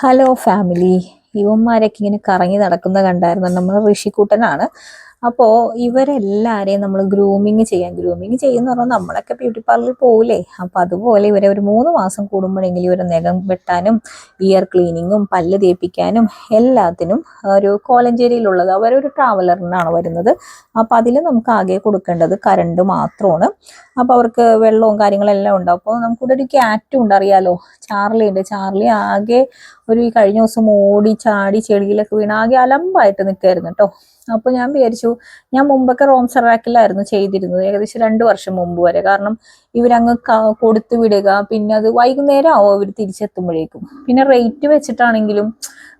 Hello family ഇവന്മാരൊക്കെ ഇങ്ങനെ കറങ്ങി നടക്കുന്ന കണ്ടായിരുന്നു. നമ്മൾ ഋഷിക്കൂട്ടനാണ്. അപ്പോൾ ഇവരെല്ലാവരെയും നമ്മൾ ഗ്രൂമിങ് ചെയ്യാൻ ഗ്രൂമിങ് ചെയ്യുന്ന പറഞ്ഞാൽ നമ്മളൊക്കെ ബ്യൂട്ടി പാർലറിൽ പോകില്ലേ അപ്പോൾ അതുപോലെ ഇവരെ ഒരു മൂന്ന് മാസം കൂടുമ്പോഴെങ്കിലും ഇവരെ നഖം വെട്ടാനും ഇയർ ക്ലീനിങ്ങും പല്ല് തേപ്പിക്കാനും എല്ലാത്തിനും ഒരു കോലഞ്ചേരിയിലുള്ളത്. അവരൊരു ട്രാവലറിനാണ് വരുന്നത്. അപ്പോൾ അതിൽ നമുക്ക് ആകെ കൊടുക്കേണ്ടത് കറണ്ട് മാത്രമാണ്. അപ്പോൾ അവർക്ക് വെള്ളവും കാര്യങ്ങളെല്ലാം ഉണ്ടാവും. അപ്പോൾ നമുക്കിവിടെ ഒരു ക്യാറ്റും ഉണ്ട് അറിയാലോ ചാർലി ഉണ്ട് ചാർലി ആകെ ഒരു ഈ കഴിഞ്ഞ ദിവസം ഓടി ചാടി ചെടിയിലൊക്കെ വീണ് ആകെ അലമ്പായിട്ട് നിൽക്കായിരുന്നു കേട്ടോ അപ്പോൾ ഞാൻ വിചാരിച്ചു ഞാൻ മുമ്പൊക്കെ റോം സെറാക്കിലായിരുന്നു ചെയ്തിരുന്നത് ഏകദേശം രണ്ട് വർഷം മുമ്പ് വരെ. കാരണം ഇവരങ്ങ് കൊടുത്തു വിടുക പിന്നെ അത് വൈകുന്നേരം ആവും അവർ തിരിച്ചെത്തുമ്പോഴേക്കും. പിന്നെ റേറ്റ് വെച്ചിട്ടാണെങ്കിലും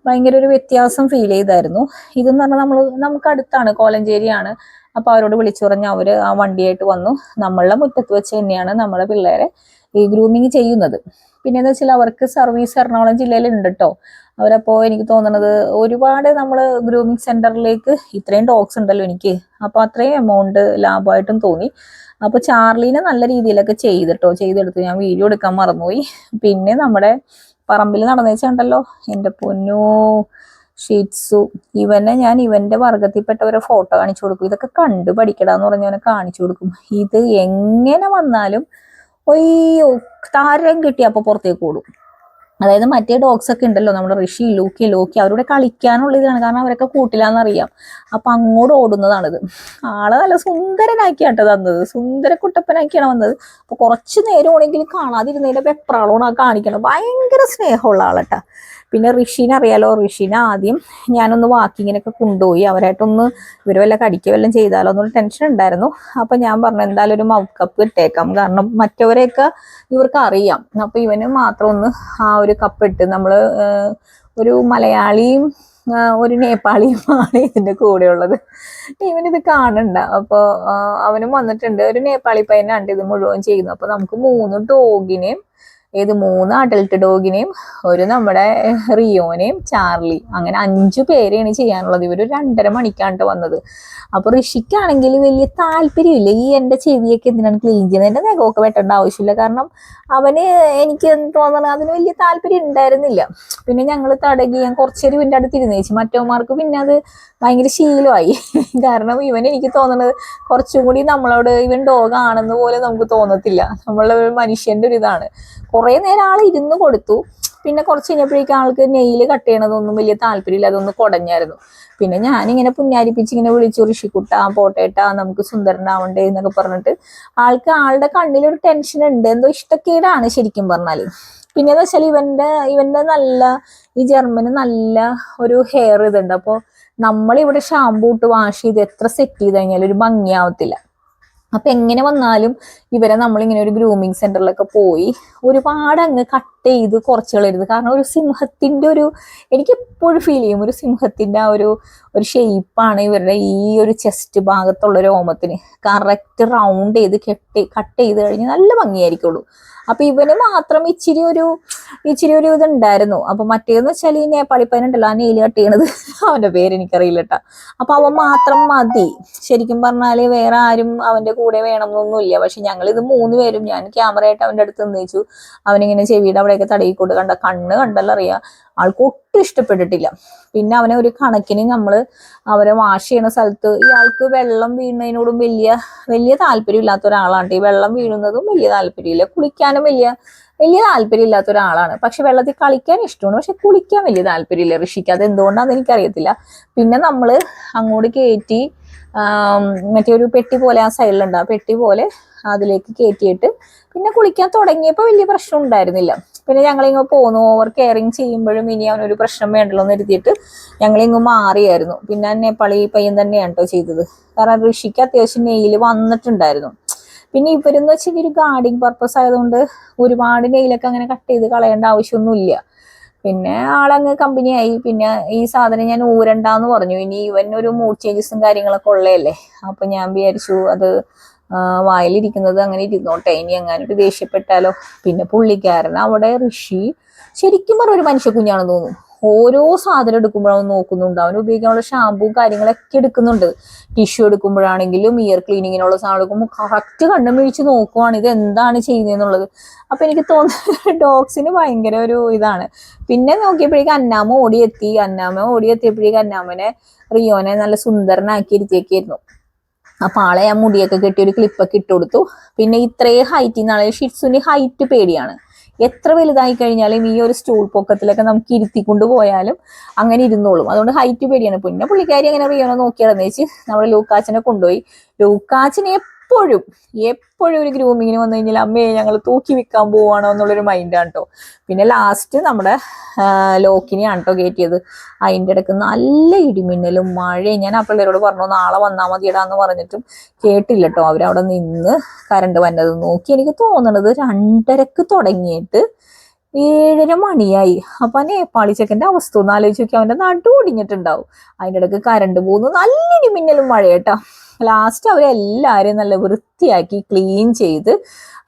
ഭയങ്കര ഒരു വ്യത്യാസം ഫീൽ ചെയ്തായിരുന്നു. ഇതെന്ന് പറഞ്ഞാൽ നമ്മൾ നമുക്ക് അടുത്താണ് കോലഞ്ചേരിയാണ്. അപ്പോൾ അവരോട് വിളിച്ചു പറഞ്ഞ് അവർ ആ വണ്ടിയായിട്ട് വന്നു. നമ്മളുടെ മുറ്റത്ത് വെച്ച് തന്നെയാണ് നമ്മളെ പിള്ളേരെ ഈ ഗ്രൂമിങ് ചെയ്യുന്നത്. പിന്നെ എന്താ വെച്ചാൽ അവർക്ക് സർവീസ് എറണാകുളം ജില്ലയിൽ ഉണ്ട് കേട്ടോ അവരപ്പോൾ എനിക്ക് തോന്നുന്നത് ഒരുപാട് നമ്മൾ ഗ്രൂമിങ് സെന്ററിലേക്ക് ഇത്രയും ഡോഗ്സ് ഉണ്ടല്ലോ എനിക്ക്. അപ്പോൾ അത്രയും എമൗണ്ട് ലാഭമായിട്ടും തോന്നി. അപ്പോൾ ചാർലീനെ നല്ല രീതിയിലൊക്കെ ചെയ്തിട്ടോ. ചെയ്തെടുത്തു ഞാൻ വീഡിയോ എടുക്കാൻ മറന്നുപോയി. പിന്നെ നമ്മുടെ പറമ്പിൽ നടന്നേച്ചുണ്ടല്ലോ എന്റെ പൊന്നു ഷീറ്റ്സു ഇവനെ ഞാൻ ഇവന്റെ വർഗത്തിൽപ്പെട്ടവരെ ഫോട്ടോ കാണിച്ചു കൊടുക്കും. ഇതൊക്കെ കണ്ടു പഠിക്കടാന്ന് പറഞ്ഞവനെ കാണിച്ചു കൊടുക്കും. ഇത് എങ്ങനെ വന്നാലും ഒയ്യോ താരം കിട്ടി അപ്പൊ പുറത്തേക്ക് ഓടും. അതായത് മറ്റേ ഡോഗ്സ് ഒക്കെ ഉണ്ടല്ലോ നമ്മുടെ ഋഷി ലൂക്കി ലോക്കി അവരോട് കളിക്കാനുള്ള ഇതാണ്. കാരണം അവരൊക്കെ കൂട്ടിലാന്നറിയാം. അപ്പൊ അങ്ങോട്ട് ഓടുന്നതാണിത്. ആളെ നല്ല സുന്ദരനാക്കിയാട്ടോ തന്നത്. സുന്ദര കുട്ടപ്പനാക്കിയാണ് വന്നത്. അപ്പൊ കുറച്ച് നേരം ആണെങ്കിൽ കാണാതിരുന്നതിന്റെ പെപ്രാളോണ കാണിക്കണം ഭയങ്കര സ്നേഹമുള്ള ആളട്ടാ. പിന്നെ ഋഷീനെ അറിയാലോ? ഋഷീനെ ആദ്യം ഞാനൊന്ന് വാക്കിങ്ങിനൊക്കെ കൊണ്ടുപോയി അവരായിട്ടൊന്ന് ഇവർ വല്ല കടിക്കുക വല്ലതും ചെയ്താലോ എന്നൊരു ടെൻഷൻ ഉണ്ടായിരുന്നു. അപ്പൊ ഞാൻ പറഞ്ഞു എന്തായാലും ഒരു മൗക്കപ്പ് കപ്പ് ഇട്ടേക്കാം. കാരണം മറ്റവരെയൊക്കെ ഇവർക്ക് അറിയാം അപ്പൊ ഇവന് മാത്രം ഒന്ന് ആ ഒരു കപ്പ് ഇട്ട് നമ്മൾ ഒരു മലയാളിയും ഒരു നേപ്പാളിയുമാണ് ഇതിന്റെ കൂടെയുള്ളത്. ഇവനിത് കാണണ്ട. അപ്പൊ അവനും വന്നിട്ടുണ്ട്. ഒരു നേപ്പാളി പയ്യനാണ്ട് ഇത് മുഴുവൻ ചെയ്യുന്നു അപ്പൊ നമുക്ക് മൂന്ന് ഡോഗിനെയും ഏത് മൂന്ന് അഡൽട്ട് ഡോഗിനെയും ഒരു നമ്മുടെ റിയോനെയും ചാർലി അങ്ങനെ അഞ്ചു പേരെയാണ് ചെയ്യാനുള്ളത്. ഇവർ രണ്ടര മണിക്കാണ്ട് വന്നത്. അപ്പൊ ഋഷിക്കാണെങ്കിൽ വലിയ താല്പര്യമില്ല. ഈ എന്റെ ചെവിയൊക്കെ എന്തിനാണ് ക്ലീൻ ചെയ്യുന്നത് എന്റെ നഖമൊക്കെ വെട്ടേണ്ട ആവശ്യമില്ല. കാരണം അവന് എനിക്ക് തോന്നണ അതിന് വലിയ താല്പര്യം ഉണ്ടായിരുന്നില്ല. പിന്നെ ഞങ്ങൾ തടകി ഞാൻ കുറച്ചേരം ഇവന്റെ അടുത്ത് ഇരുന്നേച്ചു മറ്റവന്മാർക്ക് പിന്നെ അത് ഭയങ്കര ശീലമായി. കാരണം ഇവൻ എനിക്ക് തോന്നണത് കുറച്ചും കൂടി നമ്മളോട് ഇവൻ ഡോഗ് ആണെന്ന് പോലെ നമുക്ക് തോന്നത്തില്ല. നമ്മളെ ഒരു മനുഷ്യന്റെ ഒരു ഇതാണ് കുറെ നേരം ആൾ ഇരുന്ന് കൊടുത്തു. പിന്നെ കുറച്ച് കഴിഞ്ഞപ്പോഴേക്കും ആൾക്ക് നെയിൽ കട്ട് ചെയ്യണതൊന്നും വലിയ താല്പര്യമില്ല അതൊന്ന് കുടഞ്ഞായിരുന്നു. പിന്നെ ഞാനിങ്ങനെ പുന്നാരിപ്പിച്ച് ഇങ്ങനെ വിളിച്ചു ഋഷിക്കുട്ട പോട്ടേട്ട നമുക്ക് സുന്ദരനാവണ്ടേ എന്നൊക്കെ പറഞ്ഞിട്ട് ആൾക്ക് ആളുടെ കണ്ണിലൊരു ടെൻഷൻ ഉണ്ട്. എന്തോ ഇഷ്ടക്കേടാണ് ശരിക്കും പറഞ്ഞാൽ പിന്നെ എന്ന് വെച്ചാൽ ഇവന്റെ ഇവന്റെ നല്ല ഈ ജർമ്മന് നല്ല ഒരു ഹെയർ ഇതുണ്ട്. അപ്പോൾ നമ്മളിവിടെ ഷാമ്പൂ ഇട്ട് വാഷ് ചെയ്ത് എത്ര സെറ്റ് ചെയ്ത് കഴിഞ്ഞാലും ഒരു ഭംഗിയാവത്തില്ല. അപ്പൊ എങ്ങനെ വന്നാലും ഇവരെ നമ്മളിങ്ങനെ ഒരു ഗ്രൂമിങ് സെന്ററിലൊക്കെ പോയി ഒരുപാട് അങ്ങ് കട്ട് ചെയ്ത് കുറച്ച് കളയരുത് കാരണം ഒരു സിംഹത്തിന്റെ ഒരു എനിക്ക് എപ്പോഴും ഫീൽ ചെയ്യും ഒരു സിംഹത്തിന്റെ ആ ഒരു ഒരു ഷേപ്പാണ് ഇവരുടെ ഈ ഒരു ചെസ്റ്റ് ഭാഗത്തുള്ള രോമത്തിന് കറക്റ്റ് റൗണ്ട് ചെയ്ത് കെട്ടി കട്ട് ചെയ്ത് കഴിഞ്ഞ് നല്ല ഭംഗിയായിരിക്കുള്ളൂ. അപ്പൊ ഇവന് മാത്രം ഇച്ചിരി ഒരു ഇച്ചിരി ഒരു ഇതുണ്ടായിരുന്നു. അപ്പൊ മറ്റേന്ന് വെച്ചാൽ ഈ നേപ്പാളിപ്പനുണ്ടല്ലോ ആ നെയിൽ കട്ട് ചെയ്യണത്. അവന്റെ പേര് എനിക്കറിയില്ല കേട്ടോ അപ്പൊ അവൻ മാത്രം മതി. ശരിക്കും പറഞ്ഞാൽ വേറെ ആരും അവന്റെ കൂടെ വേണമെന്നൊന്നുമില്ല. പക്ഷെ ഞങ്ങൾ ഇത് മൂന്ന് പേരും ഞാൻ ക്യാമറയായിട്ട് അവന്റെ അടുത്ത് നിന്നേച്ചു. അവനിങ്ങനെ ചെവിയുടെ അവിടെയൊക്കെ തടയിക്കൊണ്ട് കണ്ട കണ്ണ് കണ്ടല്ലോ അറിയാം? ആൾക്ക് ഒട്ടും ഇഷ്ടപ്പെട്ടിട്ടില്ല. പിന്നെ അവനെ ഒരു കണക്കിന് നമ്മൾ അവരെ വാഷ് ചെയ്യണ സ്ഥലത്ത് ഇയാൾക്ക് വെള്ളം വീണതിനോടും വലിയ വലിയ താല്പര്യം ഇല്ലാത്ത ഒരാളാണ്. ഈ വെള്ളം വീഴുന്നതും വലിയ താല്പര്യമില്ല. കുളിക്കാനും വലിയ വലിയ താല്പര്യം ഇല്ലാത്ത ഒരാളാണ്. പക്ഷെ വെള്ളത്തിൽ കളിക്കാൻ ഇഷ്ടമാണ്. പക്ഷെ കുളിക്കാൻ വലിയ താല്പര്യമില്ല ഋഷിക്ക്. അത് എന്തുകൊണ്ടാണെന്ന് എനിക്കറിയത്തില്ല. പിന്നെ നമ്മൾ അങ്ങോട്ട് കയറ്റി മറ്റേ ഒരു പെട്ടി പോലെ ആ സൈഡിലുണ്ട്. ആ പെട്ടി പോലെ അതിലേക്ക് കയറ്റിയിട്ട് പിന്നെ കുളിക്കാൻ തുടങ്ങിയപ്പോൾ വലിയ പ്രശ്നം ഉണ്ടായിരുന്നില്ല. പിന്നെ ഞങ്ങളിങ്ങ് പോന്നു. ഓവർ കെയറിങ് ചെയ്യുമ്പോഴും ഇനി അവനൊരു പ്രശ്നം വേണ്ടല്ലോ എന്ന് എഴുതിയിട്ട് ഞങ്ങളിങ്ങ് മാറിയായിരുന്നു. പിന്നെ നേപ്പാളി പയ്യൻ തന്നെയാണ് കേട്ടോ ചെയ്തത്. കാരണം ഋഷിക്ക് അത്യാവശ്യം നെയിൽ വന്നിട്ടുണ്ടായിരുന്നു. പിന്നെ ഇവരെന്ന് വെച്ചാൽ ഒരു ഗാർഡിങ് പർപ്പസ് ആയതുകൊണ്ട് ഒരുപാട് നെയിലൊക്കെ അങ്ങനെ കട്ട് ചെയ്ത് കളയേണ്ട ആവശ്യമൊന്നുമില്ല. പിന്നെ ആളങ്ങ് കമ്പനിയായി പിന്നെ ഈ സാധനം ഞാൻ ഊരണ്ടാന്ന് പറഞ്ഞു. ഇനി ഇവൻ ഒരു മൂഡ് ചേഞ്ചസും കാര്യങ്ങളൊക്കെ ഉള്ളതല്ലേ? അപ്പൊ ഞാൻ വിചാരിച്ചു അത് വായിലിരിക്കുന്നത് അങ്ങനെ ഇരുന്നോട്ടെ. ഇനി എങ്ങാനൊരു ദേഷ്യപ്പെട്ടാലോ? പിന്നെ പുള്ളിക്കാരൻ അവിടെ ഋഷി ശരിക്കും പറഞ്ഞ ഒരു മനുഷ്യ കുഞ്ഞാണെന്ന് തോന്നുന്നു. ഓരോ സാധനം എടുക്കുമ്പോഴും നോക്കുന്നുണ്ട്. അവന് ഉപയോഗിക്കാനുള്ള ഷാമ്പുവും കാര്യങ്ങളൊക്കെ എടുക്കുന്നുണ്ട്. ടിഷ്യൂ എടുക്കുമ്പോഴാണെങ്കിലും ഇയർ ക്ലീനിങ്ങിനുള്ള സാധനം എടുക്കുമ്പോൾ കറക്റ്റ് കണ്ണും വീഴ്ച നോക്കുവാണ് ഇത് എന്താണ് ചെയ്യുന്നതെന്നുള്ളത്. അപ്പൊ എനിക്ക് തോന്നുന്നത് ഡോഗ്സിന് ഭയങ്കര ഒരു ഇതാണ്. പിന്നെ നോക്കിയപ്പോഴേക്കും അന്നാമ ഓടിയെത്തി. അന്നാമ ഓടിയെത്തിയപ്പോഴേക്കും അന്നാമനെ റിയോനെ നല്ല സുന്ദരനാക്കി ഇരുത്തിയൊക്കെയായിരുന്നു അപ്പൊ ആളെ ആ മുടിയൊക്കെ കെട്ടി ഒരു ക്ലിപ്പൊക്കെ ഇട്ട് കൊടുത്തു. പിന്നെ ഇത്രയും ഹൈറ്റിൽ നിന്നാണെങ്കിൽ ഷിറ്റ്സുവിന് ഹൈറ്റ് പേടിയാണ്. എത്ര വലുതായി കഴിഞ്ഞാലും ഈ ഒരു സ്റ്റൂൾ പൊക്കത്തിലൊക്കെ നമുക്ക് ഇരുത്തിക്കൊണ്ട് പോയാലും അങ്ങനെ ഇരുന്നോളും. അതുകൊണ്ട് ഹൈറ്റ് പേടിയാണ്. പിന്നെ പുള്ളിക്കാരി അങ്ങനെ റിയോനെ നോക്കിയാണെന്ന് വെച്ച് നമ്മൾ ലൂക്കാച്ചനെ കൊണ്ടുപോയി. ലൂക്കാച്ചിനെ എപ്പോഴും എപ്പോഴും ഒരു ഗ്രൂമിങ്ങിന് വന്നു കഴിഞ്ഞാൽ അമ്മയെ ഞങ്ങൾ തൂക്കി വിൽക്കാൻ പോവാണോ എന്നുള്ളൊരു മൈൻഡാണ് കേട്ടോ പിന്നെ ലാസ്റ്റ് നമ്മുടെ ലോക്കിനെയാണ് കേട്ടോ കയറ്റിയത്. അതിന്റെ ഇടയ്ക്ക് നല്ല ഇടിമിന്നലും മഴയും ഞാൻ ആ പിള്ളേരോട് പറഞ്ഞു നാളെ വന്നാൽ മതിയടാന്ന് പറഞ്ഞിട്ടും കേട്ടില്ല കേട്ടോ അവരവിടെ നിന്ന് കറണ്ട് വന്നത് നോക്കി എനിക്ക് തോന്നണത് രണ്ടരക്ക് തുടങ്ങിയിട്ട് ഏഴര മണിയായി. അപ്പൊ നേപ്പാളി ചെക്കന്റെ അവസ്ഥ ഒന്ന് ആലോചിച്ച് നോക്കി അവന്റെ നടു ഒടിഞ്ഞിട്ടുണ്ടാവും. അതിന്റെ ഇടയ്ക്ക് കറണ്ട് പോകുന്നു നല്ല ഇടിമിന്നലും മഴയേട്ടാ ലാസ്റ്റ് അവരെല്ലാവരെയും നല്ല വൃത്തിയാക്കി ക്ലീൻ ചെയ്ത്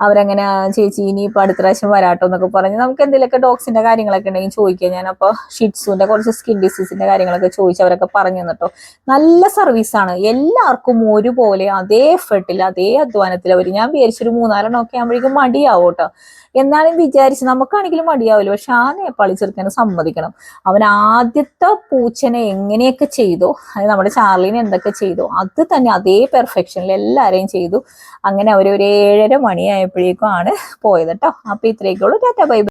അവരങ്ങനെ ചേച്ചി ചേച്ചി ഇനിയിപ്പോൾ അടുത്ത പ്രാവശ്യം വരാട്ടോ എന്നൊക്കെ പറഞ്ഞ് നമുക്ക് എന്തെങ്കിലുമൊക്കെ ഡോഗ്സിന്റെ കാര്യങ്ങളൊക്കെ ഉണ്ടെങ്കിൽ ചോദിക്കാം. ഞാനപ്പോൾ ഷിറ്റ്സുവിന്റെ കുറച്ച് സ്കിൻ ഡിസീസിന്റെ കാര്യങ്ങളൊക്കെ ചോദിച്ച് അവരൊക്കെ പറഞ്ഞു തന്നിട്ടോ. നല്ല സർവീസാണ് എല്ലാവർക്കും ഒരുപോലെ അതേ എഫേർട്ടിൽ അതേ അധ്വാനത്തിൽ അവർ ഞാൻ വിചാരിച്ചൊരു മൂന്നാലെണ്ണം ഒക്കെ ആകുമ്പോഴേക്കും മടിയാവും കേട്ടോ. എന്നാലും വിചാരിച്ച് നമുക്കാണെങ്കിലും മടിയാവില്ല. പക്ഷെ ആ നേപ്പാളി ചെറുക്കനെ സമ്മതിക്കണം. അവൻ ആദ്യത്തെ പൂച്ചനെ എങ്ങനെയൊക്കെ ചെയ്തോ അതായത് നമ്മുടെ ചാർലിനെ എന്തൊക്കെ ചെയ്തോ അത് തന്നെ അതേ പെർഫെക്ഷനിൽ എല്ലാവരെയും ചെയ്തു. അങ്ങനെ അവർ ഒരു ഏഴര മണിയായപ്പോഴേക്കും ആണ് പോയത് കേട്ടോ അപ്പൊ ഇത്രയൊക്കെ ഉള്ളൂ. Tata bye.